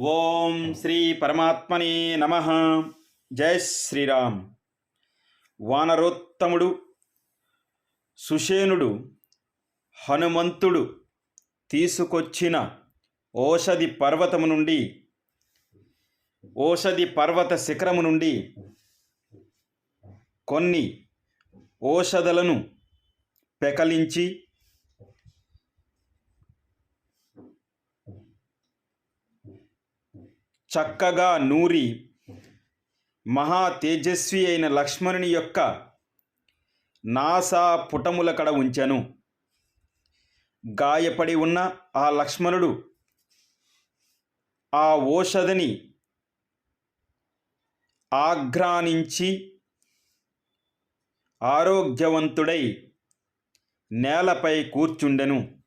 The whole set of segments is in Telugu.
ఓం శ్రీ పరమాత్మనే నమ. జయ శ్రీరామ్. వానరోత్తముడు సుషేనుడు హనుమంతుడు తీసుకొచ్చిన ఓషధి పర్వతము నుండి ఓషధి పర్వత శిఖరము నుండి కొన్ని ఓషధలను పెకలించి చక్కగా నూరి మహా తేజస్వి అయిన లక్ష్మణుని యొక్క నాసా పుటముల కడ ఉంచెను. గాయపడి ఉన్న ఆ లక్ష్మణుడు ఆ ఓషధిని ఆఘ్రానించి ఆరోగ్యవంతుడై నేలపై కూర్చుండెను.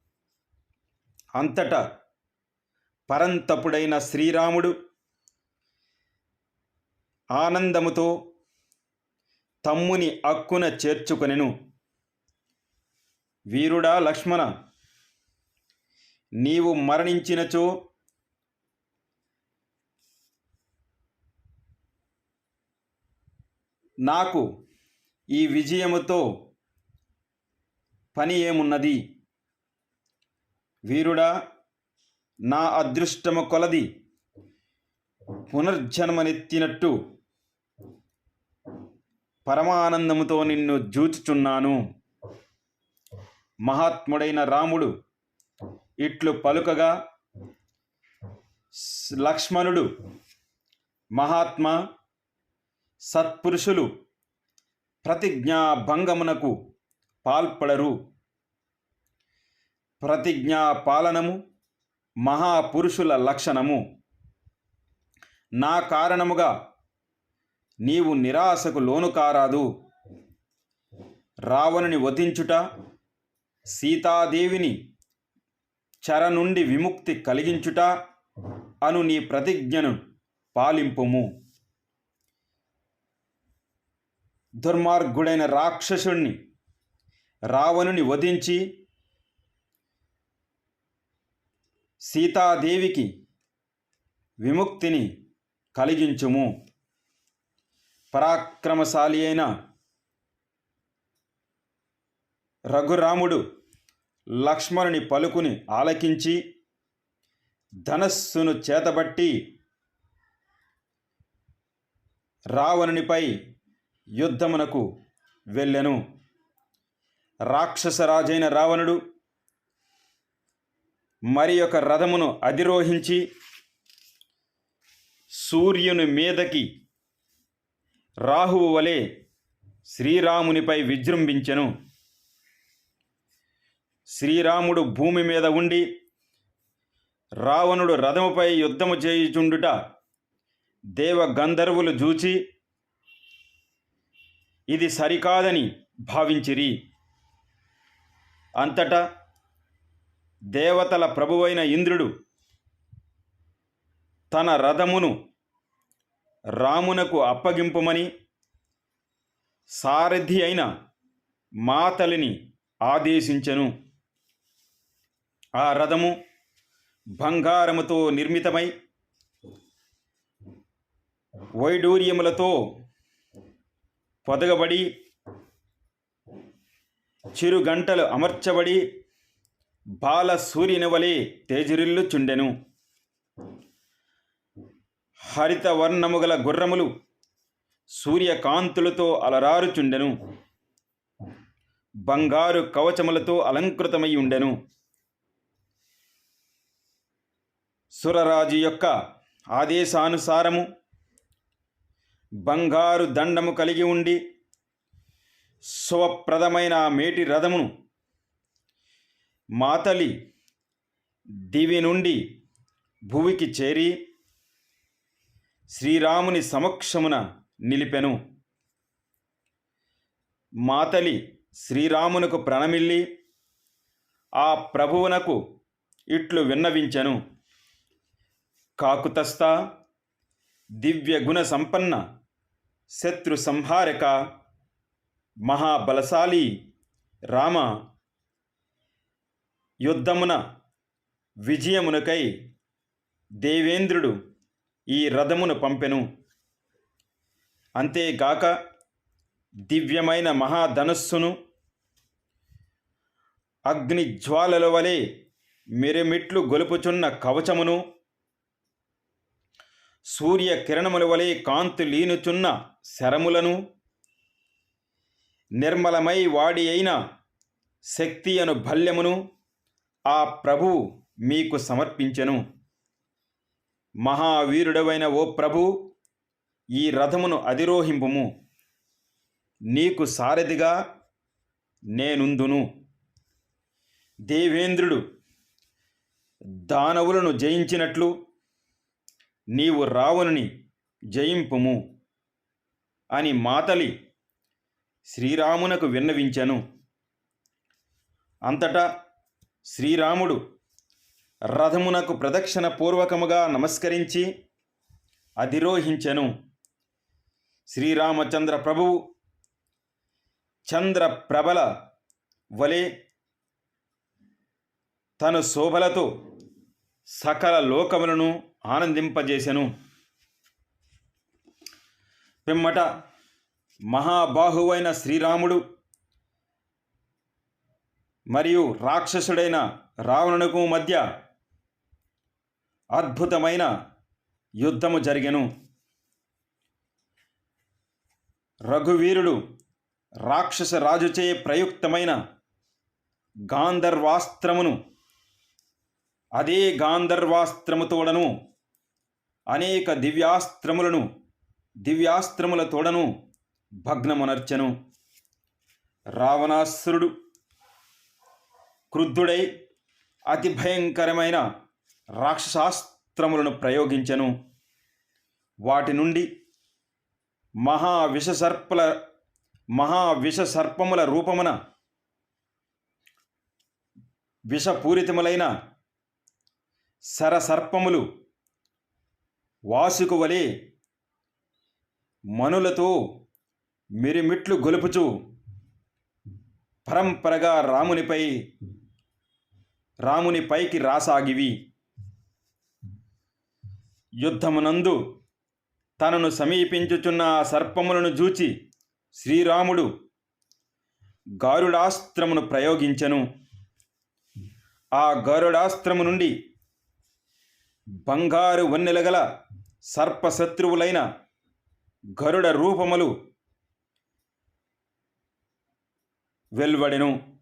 అంతటా పరంతపుడైన శ్రీరాముడు ఆనందముతో తమ్ముని అక్కున చేర్చుకొనెను. వీరుడా లక్ష్మణ నీవు మరణించినచో నాకు ఈ విజయముతో పని ఏమున్నది? వీరుడా నా అదృష్టము కొలది పునర్జన్మనెత్తినట్టు పరమానందముతో నిన్ను జూచుచున్నాను. మహాత్ముడైన రాముడు ఇట్లు పలుకగా లక్ష్మణుడు మహాత్మ సత్పురుషులు ప్రతిజ్ఞా భంగమునకు పాల్పడరు. ప్రతిజ్ఞా పాలనము మహాపురుషుల లక్షణము. నా కారణముగా నీవు నిరాశకు లోను కారాదు. రావణుని వధించుట సీతాదేవిని చర నుండి విముక్తి కలిగించుట అను నీ ప్రతిజ్ఞను పాలింపుము. దుర్మార్గుడైన రాక్షసుణ్ణి రావణుని వధించి సీతాదేవికి విముక్తిని కలిగించుము. పరాక్రమశాలి అయిన రఘురాముడు లక్ష్మణుని పలుకుని ఆలకించి ధనస్సును చేతబట్టి రావణునిపై యుద్ధమునకు వెళ్ళెను. రాక్షసరాజైన రావణుడు మరి ఒక రథమును అధిరోహించి సూర్యుని మీదకి రాహువు వలె శ్రీరామునిపై విజృంభించెను. శ్రీరాముడు భూమి మీద ఉండి రావణుడు రథముపై యుద్ధము చేయుచుండుట దేవ గంధర్వులు జూచి ఇది సరికాదని భావించిరి. అంతటా దేవతల ప్రభువైన ఇంద్రుడు తన రథమును రామునకు అప్పగింపుమని సారథి అయిన మాతలిని ఆదేశించెను. ఆ రథము బంగారముతో నిర్మితమై వైడూర్యములతో పొదగబడి చిరుగంటలు అమర్చబడి బాల సూర్యుని వలె తేజిరిల్లుచుండెను. హరితవర్ణము గల గుర్రములు సూర్యకాంతులతో అలరారుచుండెను. బంగారు కవచములతో అలంకృతమై ఉండెను. సురరాజు యొక్క ఆదేశానుసారము బంగారు దండము కలిగి ఉండి శుభప్రదమైన ఆ మేటి రథమును మాతలి దివి నుండి భువికి చేరి శ్రీరాముని సమక్షమున నిలిపెను. మాతలి శ్రీరామునకు ప్రణమిల్లి ఆ ప్రభువునకు ఇట్లు విన్నవించెను. కాకుతస్థ దివ్య గుణ సంపన్న శత్రు సంహారక మహాబలశాలి రామ యుద్ధమున విజయమునకై దేవేంద్రుడు ఈ రథమును పంపెను. అంతేగాక దివ్యమైన మహాధనస్సును అగ్ని జ్వాలల వలె మెరుమిట్లు గొలుపుచున్న కవచమును సూర్య కిరణముల వలె కాంతు లీనుచున్న శరములను నిర్మలమై వాడి అయిన శక్తి అను భల్యమును ఆ ప్రభు మీకు సమర్పించెను. మహావీరుడవైన ఓ ప్రభు ఈ రథమును అధిరోహింపుము. నీకు సారథిగా నేనుందును. దేవేంద్రుడు దానవులను జయించినట్లు నీవు రావణుని జయింపుము అని మాతలి శ్రీరామునకు విన్నవించను. అంతటా శ్రీరాముడు రథమునకు ప్రదక్షిణ పూర్వకముగా నమస్కరించి అధిరోహించెను. శ్రీరామచంద్ర ప్రభువు చంద్ర ప్రభల వలె తన శోభలతో సకల లోకములను ఆనందింపజేసెను. పిమ్మట మహాబాహువైన శ్రీరాముడు మరియు రాక్షసుడైన రావణునకు మధ్య అద్భుతమైన యుద్ధము జరిగెను. రఘువీరుడు రాక్షస రాజుచే ప్రయుక్తమైన గాంధర్వాస్త్రమును అదే గాంధర్వాస్త్రముతోడను అనేక దివ్యాస్త్రములను దివ్యాస్త్రముల తోడను భగ్నమునర్చెను. రావణాసురుడు క్రుద్ధుడై అతి భయంకరమైన రాక్షసాస్త్రములను ప్రయోగించెను. వాటి నుండి మహా విషసర్పల మహా విషసర్పముల రూపమున విషపూరితములైన సరసర్పములు వాసుకు వలె మనులతో మిరిమిట్లు గొలుపుచు పరంపరగా రామునిపై రాముని పైకి రాసాగివి. యుద్ధమునందు తనను సమీపించుచున్న ఆ సర్పములను చూచి శ్రీరాముడు గారుడాస్త్రమును ప్రయోగించెను. ఆ గరుడాస్త్రము నుండి బంగారు వన్నెలగల సర్పశత్రువులైన గరుడ రూపములు వెల్వడెను.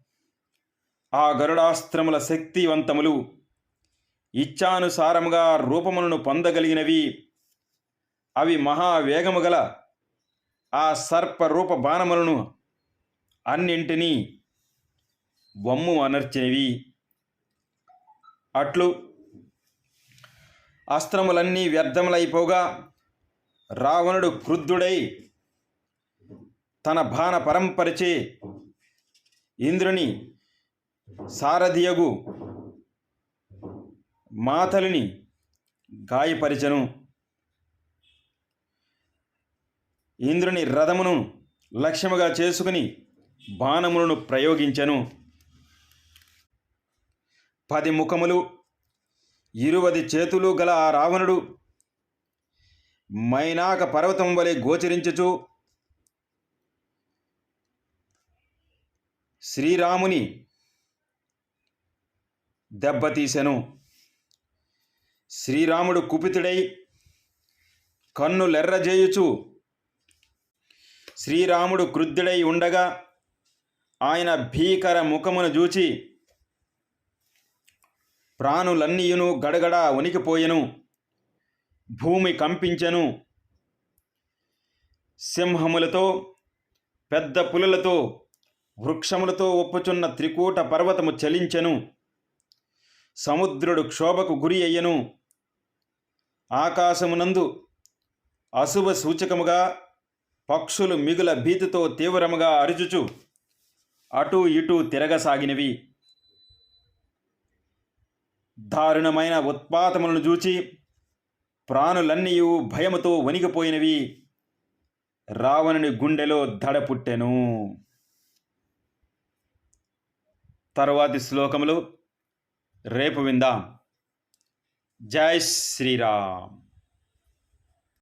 ఆ గరుడాస్త్రముల శక్తివంతములు ఇచ్ఛానుసారముగా రూపములను పొందగలిగినవి. అవి మహావేగము గల ఆ సర్ప రూప బాణములను అన్నింటినీ బొమ్ము అనర్చినవి. అట్లు అస్త్రములన్నీ వ్యర్థములైపోగా రావణుడు క్రుద్ధుడై తన బాణ పరంపరచే ఇంద్రుని సారథియగు మాతలిని గాయపరిచను. ఇంద్రుని రథమును లక్ష్యముగా చేసుకుని బాణములను ప్రయోగించెను. పది ముఖములు ఇరువది చేతులు గల ఆ రావణుడు మైనాక పర్వతం వలె గోచరించుచు శ్రీరాముని దెబ్బతీసెను. శ్రీరాముడు కుపితుడై కన్నులెర్రజేయుచు శ్రీరాముడు క్రుద్ధుడై ఉండగా ఆయన భీకర ముఖమును చూచి ప్రాణులన్నీయును గడగడ వణికిపోయెను భూమి కంపించెను. సింహములతో పెద్ద పులులతో వృక్షములతో ఒప్పుచున్న త్రికూట పర్వతము చలించెను. సముద్రుడు క్షోభకు గురి అయ్యను. ఆకాశమునందు అశుభ సూచకముగా పక్షులు మిగుల భీతితో తీవ్రముగా అరుచుచు అటు ఇటు తిరగసాగినవి. దారుణమైన ఉత్పాతములను చూచి ప్రాణులన్నీ భయముతో వణిగిపోయినవి. రావణుని గుండెలో దడ పుట్టెను. తరువాతి శ్లోకములు రేపు విందాం. జై శ్రీరామ్